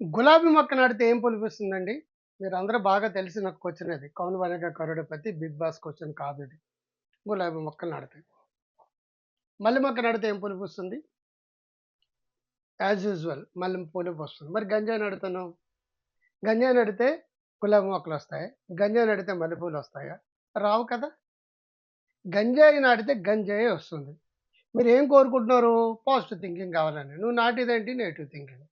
గులాబీ మొక్క నాటితే ఏం పులిపిస్తుందండి? మీరందరూ బాగా తెలిసిన క్వశ్చన్ అది 'Kaun Banega Crorepati' Bigg Boss question కాదు ఇది. గులాబీ మొక్కలు నాటితే. మల్లె మొక్క నాడితే ఏం పులిపిస్తుంది? యాజ్ యూజువల్ మల్లె పులిపొస్తుంది. మరి గంజాయి నడుతాను గంజాయి నడితే గులాబీ మొక్కలు మొక్కలొస్తాయా? గంజాయి మల్లెపూలు వస్తాయా రావు కదా! గంజాయి నాటితే గంజాయే వస్తుంది. మీరు ఏం కోరుకుంటున్నారు? పాజిటివ్ థింకింగ్ కావాలని. నువ్వు నాటిదేంటి నెగిటివ్ థింకింగ్.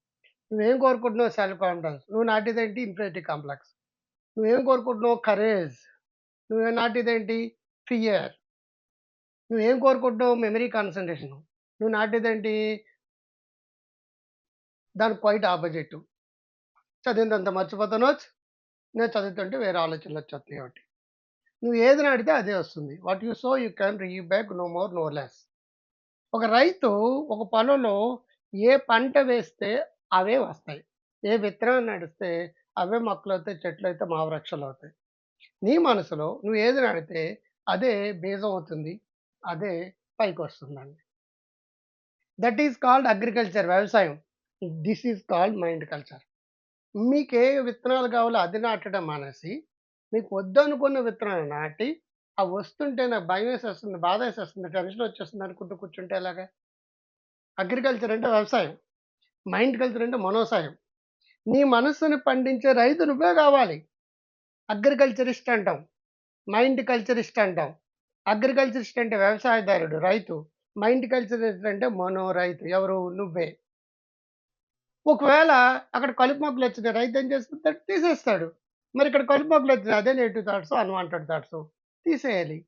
నువ్వేం కోరుకుంటున్నావు? Self confidence. నువ్వు నాటిదేంటి ఇన్ఫినిటీ కాంప్లెక్స్. నువ్వేం కోరుకుంటున్నావు? కరేజ్. నువ్వే నాటిదేంటి ఫియర్. నువ్వేం కోరుకుంటున్నావు? మెమరీ కాన్సన్ట్రేషన్ నువ్వు నాటిదేంటి దాని క్వైట్ ఆపోజిట్. చదివినంత మర్చిపోతానోచ్. నేను చదువుతుంటే వేరే ఆలోచనలు వచ్చేస్తున్నాయి ఒకటి. నువ్వు ఏది నాటితే అదే వస్తుంది. What you sow you can reap back no more no less. ఒక రైతు ఒక పొలంలో ఏ పంట వేస్తే అవే వస్తాయి. ఏ విత్తనం నడిస్తే అవే మొక్కలవుతాయి, చెట్లయితే అవుతాయి నీ మనసులో నువ్వు ఏది నాటితే అదే బీజం అవుతుంది. అదే పైకొస్తుందండి. దట్ ఈస్ కాల్డ్ అగ్రికల్చర్ వ్యవసాయం. This is called mind culture. మీకు ఏ విత్తనాలు కావాలో అది నాటడం మానేసి, మీకు వద్దనుకున్న విత్తనాలు నాటి, అవి వస్తుంటే నాకు బాధ వేసేస్తుంది టెన్షన్ వచ్చేస్తుంది అనుకుంటూ కూర్చుంటే ఎలాగా? అగ్రికల్చర్ అంటే వ్యవసాయం. మైండ్ కల్చర్ అంటే మనోసాయం. నీ మనస్సుని పండించే రైతు నువ్వే కావాలి. అగ్రికల్చరిస్ట్ అంటాం. మైండ్ కల్చరిస్ట్ అంటాం. అగ్రికల్చరిస్ట్ అంటే వ్యవసాయదారుడు రైతు. మైండ్ కల్చరిస్ట్ అంటే మనో రైతు. ఎవరు? నువ్వే. ఒకవేళ అక్కడ కలుపు మొక్కలు వచ్చినాయి రైతు ఏం చేస్తుంది తీసేస్తాడు. మరి ఇక్కడ కలుపు మొక్కలు మొక్కలొచ్చినాయి అదే నెగెటివ్ థాట్స్, అన్‌వాంటెడ్ థాట్స్. తీసేయాలి.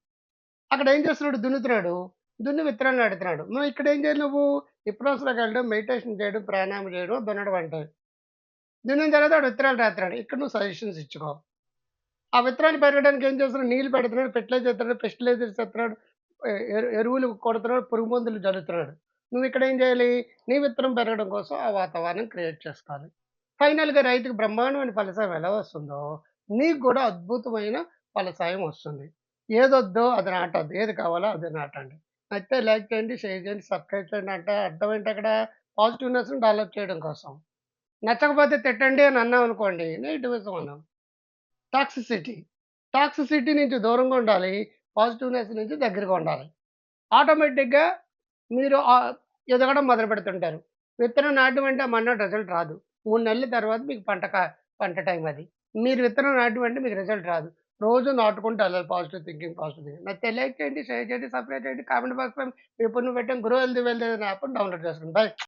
అక్కడ ఏం చేస్తున్నాడు? దున్నుతున్నాడు. దున్ని విత్తనాలు నడుతున్నాడు నువ్వు ఇక్కడ ఏం చేయాలి నువ్వు? ఇప్పుడు వెళ్ళడం, మెడిటేషన్ చేయడం, ప్రాణాయామం చేయడం, దున్నడం అంటే. దున్నిన తర్వాత వాడు విత్తనాలు రాస్తున్నాడు. ఇక్కడ నువ్వు సజెషన్స్ ఇచ్చుకో. ఆ విత్తనాలు పెరగడానికి ఏం చేస్తున్నాడు? నీళ్ళు పెడుతున్నాడు, ఫెర్టిలైజర్ చేస్తున్నాడు పెస్టిలైజర్స్ చేస్తున్నాడు ఎరువులు కొడుతున్నాడు, పురుగు మందులు జల్లుతున్నాడు. నువ్వు ఇక్కడ ఏం చేయాలి? నీ విత్తనం పెరగడం కోసం ఆ వాతావరణం క్రియేట్ చేసుకోవాలి. ఫైనల్‌గా రైతుకు బ్రహ్మాండమైన ఫలసాయం ఎలా వస్తుందో, నీకు కూడా అద్భుతమైన ఫలసాయం వస్తుంది. ఏదొద్దో అది నాటద్దు ఏది కావాలో అది నాటండి. నచ్చితే లైక్ చేయండి, షేర్ చేయండి, సబ్స్క్రైబ్ చేయండి అంటే అర్థం ఏంటి అక్కడ? పాజిటివ్‌నెస్‌ని డెవలప్ చేయడం కోసం. నచ్చకపోతే తిట్టండి అని అన్నామనుకోండి నెగెటివిజం అన్నాం. టాక్సిసిటీ. టాక్సిసిటీ నుంచి దూరంగా ఉండాలి. పాజిటివ్‌నెస్ నుంచి దగ్గరగా ఉండాలి. ఆటోమేటిక్‌గా మీరు ఎదగడం మొదలు పెడుతుంటారు విత్తనం నాటడం అంటే మన్నాడు రిజల్ట్ రాదు. మూడు నెలల తర్వాత మీకు పంట కా పంట టైం అది. మీరు విత్తనం నాటం అంటే మీకు రిజల్ట్ రాదు. రోజు నాటుకుంటూ వెళ్ళాలి పాజిటివ్ థింకింగ్, పాజిటివ్ థింకింగ్. నాకు లైక్ షేర్ చేయండి, సబ్స్క్రైబ్ చేయండి, కామెంట్ బాక్స్ ఎప్పుడు నువ్వు పెట్టండి గ్రో వెళ్తే వెల్తీ యాప్ యాప్‌ని డౌన్లోడ్ చేసుకోండి. బాయ్